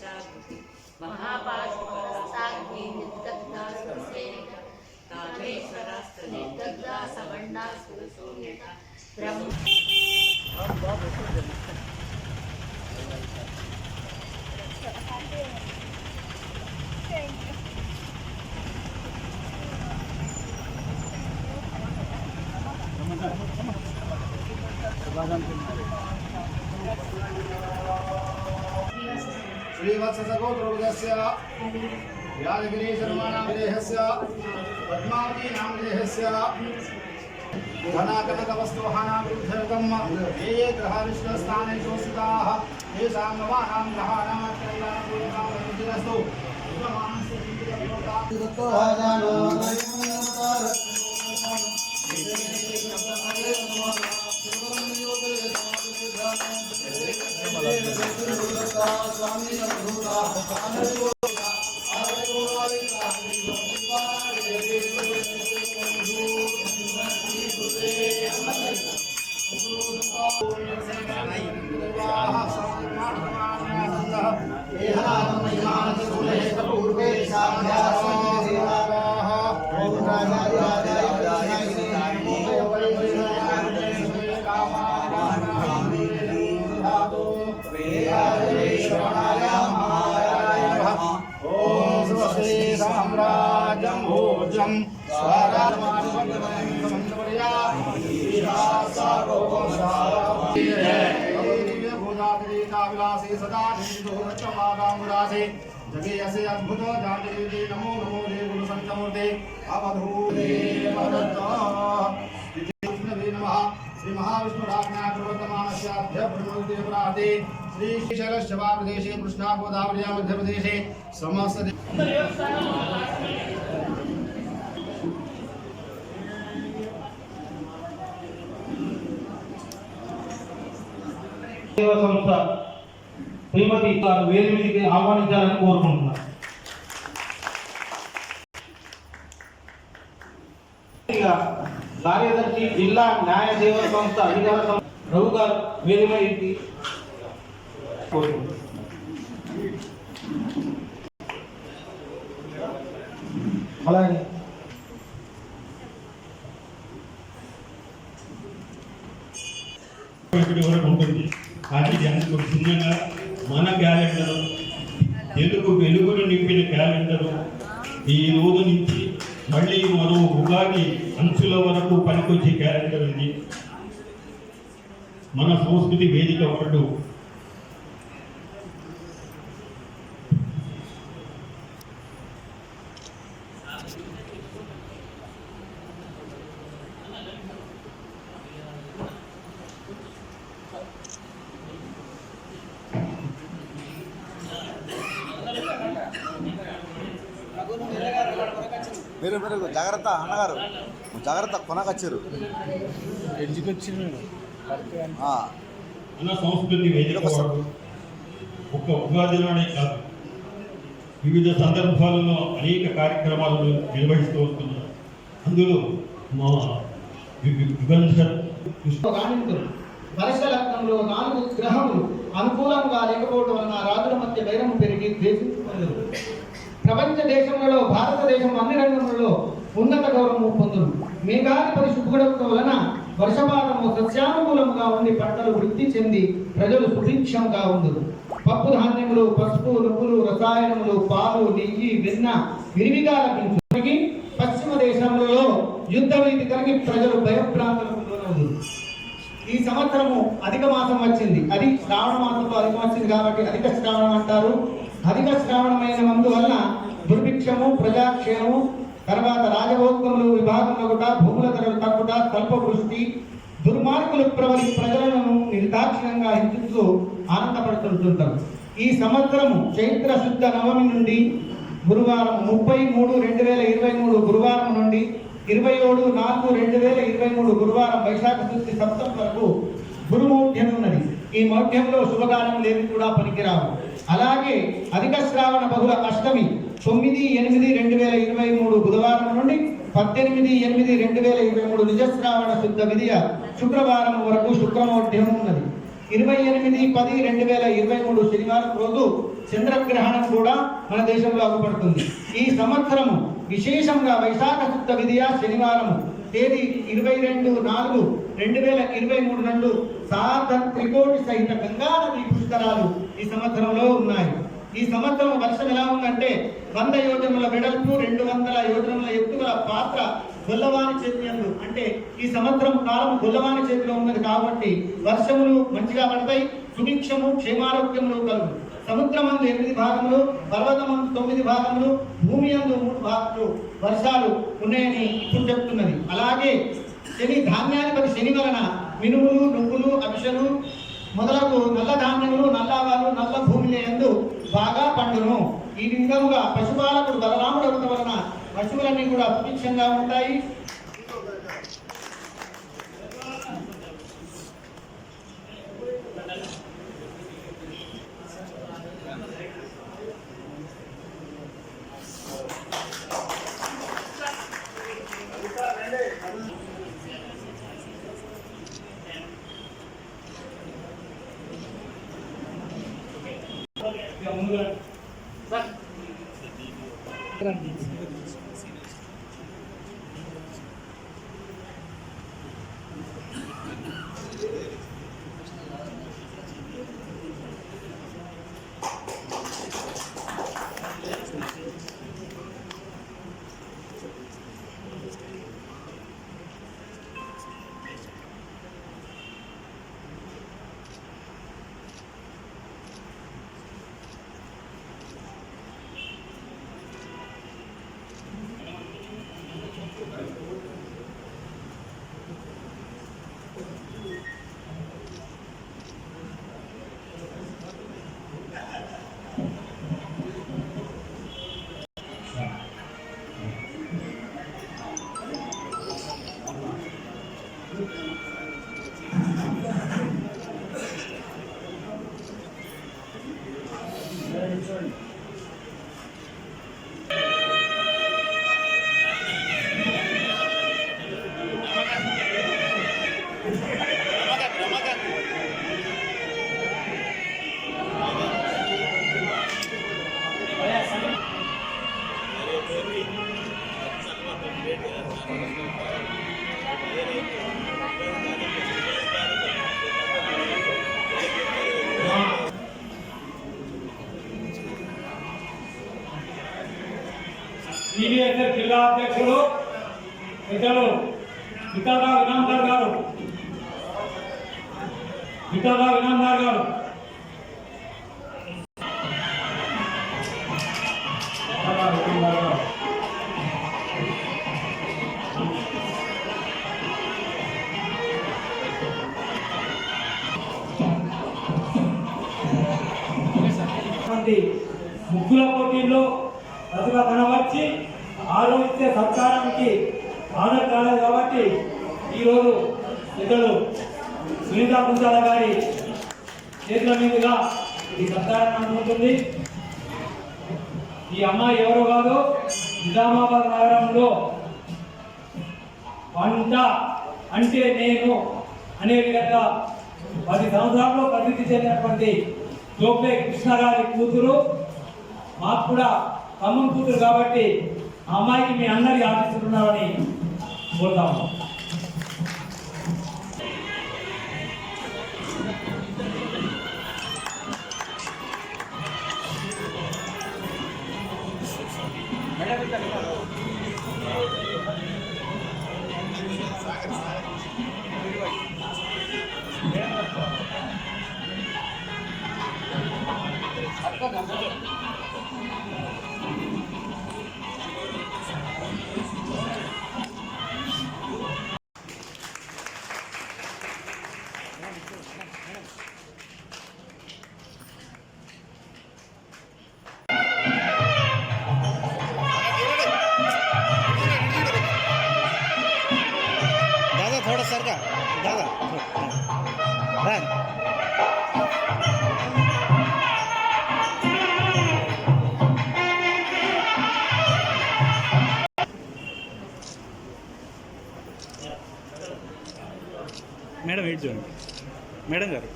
साध्वी महापाशुपदा साध्वी निर्दग्धा सुरसेनिका कामेश्वरास्त निर्दग्धा समण्डा सुरशून्यता ब्रह्म बादाम के श्रीवत्सगोत्रस्य यादगिरीशर्मानामदेहस्य पद्मावतीनामदेहस्य धनाकनकवस्तुवहानां विरुद्धर्गं ये ये ग्रहारिष्टस्थानेषु स्थिताः तेषां नवानां ग्रहाणामस्तु दत्तो Yeah. स्वराजम विलासे सदा निन्दोरचमागामुरासे जगेयसे अद्भुत जानदेवे नमो नमो देव गुरु संतमूर्ते अवधूते मदत्तः नमः श्री महाविष्णुराज्ञा प्रवर्तमानस्याभ्य ब्रह्मदेवराते श्री शरशवा प्रदेशे कृष्णा गोदावरी मध्यप्रदेशे समस्त సేవా సంస్థ శ్రీమతి గారు వేది మీదకి ఆహ్వానించాలని కోరుకుంటున్నాను కార్యదర్శి జిల్లా న్యాయ సేవా సంస్థ అధికార సంస్థ రఘు గారు వేది మీదకి కోరుకుంటున్నాను అలాగే ఇక్కడ వరకు ఉంటుంది. కానీ ఇది భిన్నంగా మన క్యాలెండరు తెలుగు వెలుగును నింపిన క్యాలెండరు. ఈ రోజు నుంచి మళ్ళీ మరో ఉగాది అంచుల వరకు పనికొచ్చే క్యాలెండర్ ఉంది. మన సంస్కృతి వేదిక ఒకటి మీరు మీరు జాగ్రత్త అన్నగారు జాగ్రత్త కొనకొచ్చారు ఆ, మన సంస్కృతి వేదిక. ఒక్క ఉగాదిలోనే కాదు. వివిధ సందర్భాలలో అనేక కార్యక్రమాలను నిర్వహిస్తూ వస్తున్నారు. అందులో మా వి- వి- విభంసర్ రాణింతులు వరుస లగ్నంలో నాలుగు గ్రహములు అనుకూలంగా లేకపోవడం వలన రాజుల మధ్య వైరము పెరిగి ద్వేషించుకుందరు. ప్రపంచ దేశములలో భారతదేశం అన్ని రంగములలో ఉన్నత గౌరవము పొందును. మీ గాలి పరిశుభ్రత వలన వర్షపాతము సస్యానుకూలముగా ఉండి పంటలు వృద్ధి చెంది ప్రజలు సుభిక్షంగా ఉందరు. పప్పు ధాన్యములు పసుపు నువ్వులు రసాయనములు పాలు నెయ్యి వెన్న విరివిగా లభించు పశ్చిమ దేశంలో యుద్ధ భీతి కలిగి ప్రజలు భయభ్రాంతులకు లోనవుదురు ఈ సంవత్సరము అధిక మాసం వచ్చింది. అది శ్రావణ మాసంలో అధిక వచ్చింది కాబట్టి అధిక శ్రావణం అంటారు. అధిక శ్రావణమైన మందువలన దుర్భిక్షము ప్రజాక్షేమము తర్వాత విభాగంలో భూముల ధరలు తగ్గుట స్వల్ప వృష్టి దుర్మార్గులు ప్రబలి ప్రజలను నిర్దాక్షిణ్యంగా హింసిస్తూ ఆనందపడుతుంటారు ఈ సంవత్సరము చైత్ర శుద్ధ నవమి నుండి గురువారం ముప్పై మూడు రెండు వేల ఇరవై మూడు గురువారం నుండి ఇరవై ఏడు నాలుగు రెండు వేల ఇరవై మూడు గురువారం వైశాఖ శుద్ధి సప్తం వరకు గురుమౌఢ్యం ఉన్నది. ఈ మౌఢ్యంలో శుభకాలం లేని కూడా పనికిరావు. అలాగే అధిక శ్రావణ బహుళ అష్టమి తొమ్మిది ఎనిమిది రెండు వేల ఇరవై మూడు బుధవారం నుండి పద్దెనిమిది ఎనిమిది రెండు వేల ఇరవై మూడు నిజశ్రావణ శుద్ధ విధియ శుక్రవారం వరకు శుక్రమౌఢ్యం ఉన్నది. ఇరవై ఎనిమిది పది రెండు వేల ఇరవై మూడు శనివారం రోజు చంద్రగ్రహణం కూడా మన దేశంలో అగుపడుతుంది. ఈ సంవత్సరము విశేషంగా వైశాఖ శుద్ధ విధియ శనివారము తేదీ ఇరవై రెండు నాలుగు రెండు వేల ఇరవై మూడు నుండి సాధ త్రికోటి సహిత గంగా నది పుష్కరాలు ఈ సంవత్సరంలో ఉన్నాయి. ఈ సంవత్సరం వర్షం ఎలా ఉందంటే వంద యోజనముల వెడల్పు రెండు వందల యోజనముల ఎత్తుగల పాత్ర గొల్లవాని చేతి అంటే ఈ సంవత్సరం కాలం గొల్లవాని చేతిలో ఉన్నది కాబట్టి వర్షములు మంచిగా పడతాయి సుభిక్షము క్షేమారోగ్యములు కలుగు. సముద్రమందు ఎనిమిది భాగములు పర్వతమందు తొమ్మిది భాగములు భూమి యందు మూడు భాగములు వర్షాలు ఉన్నాయని ఇప్పుడు చెప్తున్నది. అలాగే శని ధాన్యాధిపతి శని వలన మినుములు నువ్వులు అక్షలు మొదలగు నల్ల ధాన్యములు నల్లవాలు నల్ల భూమిని ఎందు బాగా పండును ఈ విధంగా పశుపాలకుడు బలరాముడు అవడం వలన పశువులన్నీ కూడా సుభిక్షంగా ఉంటాయి. ਰਣਜੀਤ ਸਿੰਘ సిబిఎస్ఎస్ జిల్లా అధ్యక్షుడు పెద్దలు మితాదా వినాందార్ గారు. మితాదా వినాందార్ గారు. ముగ్గుల పోటీల్లో అసలు మనం వచ్చి ఆలోచించే సత్కారానికి ఆనర్ కాలేదు కాబట్టి ఈరోజు ఇద్దరు సునీతా గుంజాల గారి చేతుల మీదుగా ఈ సత్కారం అందుకుంటుంది ఈ అమ్మాయి ఎవరు కాదు నిజామాబాద్ నగరంలో వంట అంటే నేను అనే విధంగా పది సంవత్సరాల్లో ప్రసిద్ధి చెందినటువంటి జోపే కృష్ణ గారి కూతురు. మాకు కూడా తమ్ముడు కూతురు కాబట్టి అమ్మాయికి మీ అందరి ఆశిస్తున్నామని కోరుతాము Thank you. సరిగా దాదా మేడం వెయిట్ చూడండి. మేడం గారు.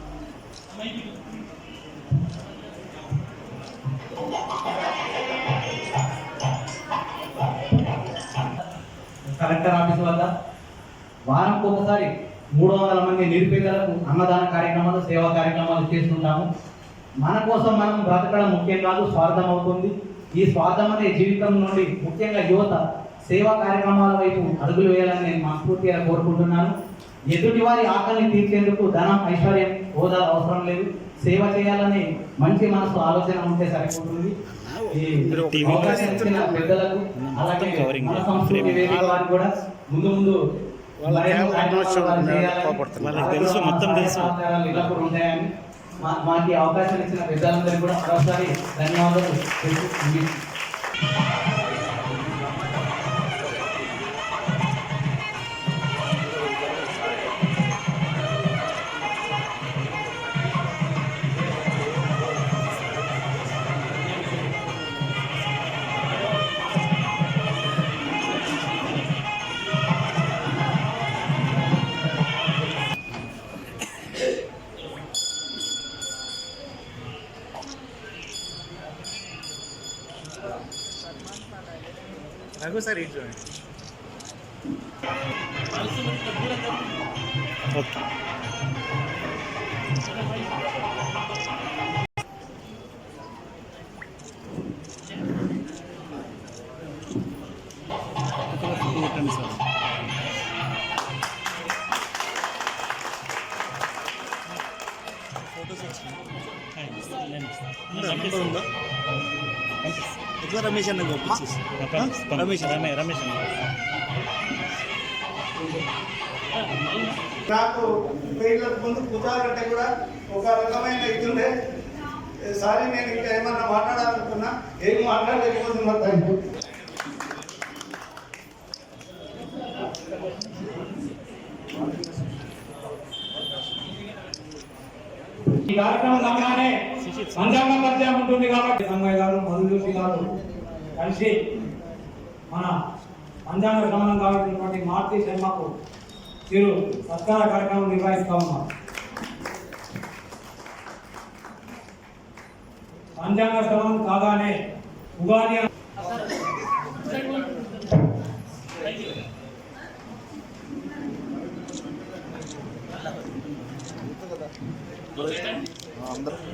కలెక్టర్ ఆఫీస్ వద్ద వారంకి ఒకసారి మూడు వందల మంది నిరుపేదలకు అన్నదాన కార్యక్రమాలు సేవా కార్యక్రమాలు చేస్తుంటాము. మన కోసం మనం బ్రతకడం ముఖ్యం కాదు స్వార్థం అవుతుంది. ఈ స్వార్థం అనే జీవితం నుండి ముఖ్యంగా యువత సేవా కార్యక్రమాల వైపు అడుగులు వేయాలని నేను మనస్ఫూర్తిగా కోరుకుంటున్నాను. ఎదుటి వారి ఆకలిని తీర్చేందుకు ధనం ఐశ్వర్యం హోదా అవసరం లేదు. సేవ చేయాలని మంచి మనసు ఆలోచన ఉంటే సరిపోతుంది. పెద్దలకు అలాగే మన సంస్కృతి వారికి కూడా ముందు ముందు చేయాలని, వాళ్ళకి తెలుసు, మొత్తం తెలుసు. మాకు అవకాశం ఇచ్చిన పెద్దలందరికీ కూడా మరోసారి ధన్యవాదాలు रखो सर एक जो है ओके फोटोस వచ్చింది థాంక్స్ థాంక్స్ నంబర్ ఉందా రమేష్ అన్న రమేష్ రమేష్ అన్న నాకు పేర్లకు ముందు కుతారంటే కూడా ఒక రకమైన ఇది ఉండే. సారీ నేను ఇంకా ఏమన్నా మాట్లాడాలనుకున్నా ఏం మాట్లాడలేకపోతున్నా థ్యాంక్ యూ ఈ కార్యక్రమం సమయానే పంచాంగ పరిచయం ఉంటుంది కాబట్టి సంగయ్య గారు మధు జోషి గారు కలిసి మన పంచాంగ గమనం కావాల్సినటువంటి మారుతి శర్మకు మీరు సత్కార కార్యక్రమం నిర్వహిస్తా ఉన్నారు పంచాంగ శ్రమం కాగానే ఉగాది అందరూ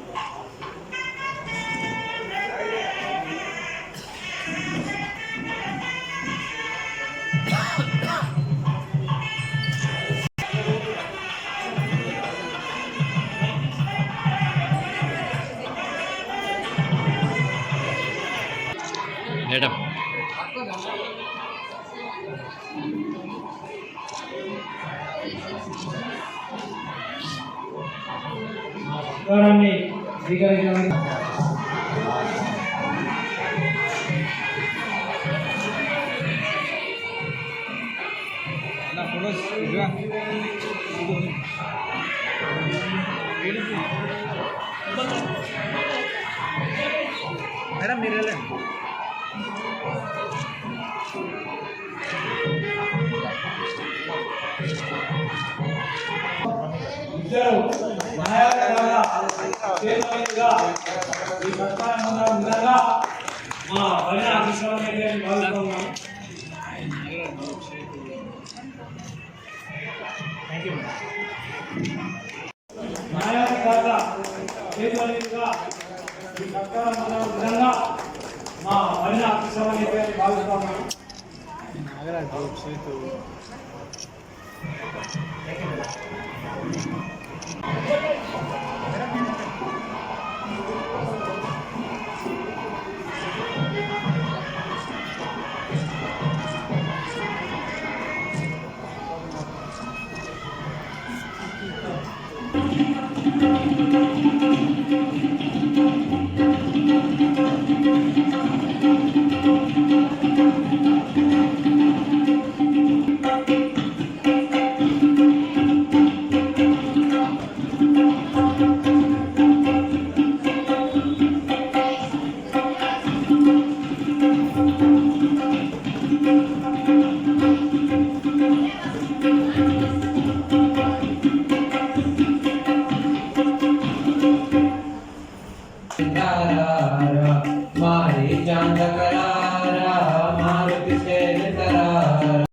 సత్కారాన్ని స్వీకరించడానికి మేడం మీరు వెళ్ళండి ఇద్దరు న్యాయాలయాల చేతులుగా ఈ పొందడం విధంగా మా భజన అభిశ్రమం అయితే భావిస్తున్నాను న్యాయాధికారుల చేతులుగా ఈ పొందడం విధంగా మా భజన అభిశ్రమం అయితే భావిస్తున్నాను శ్రీ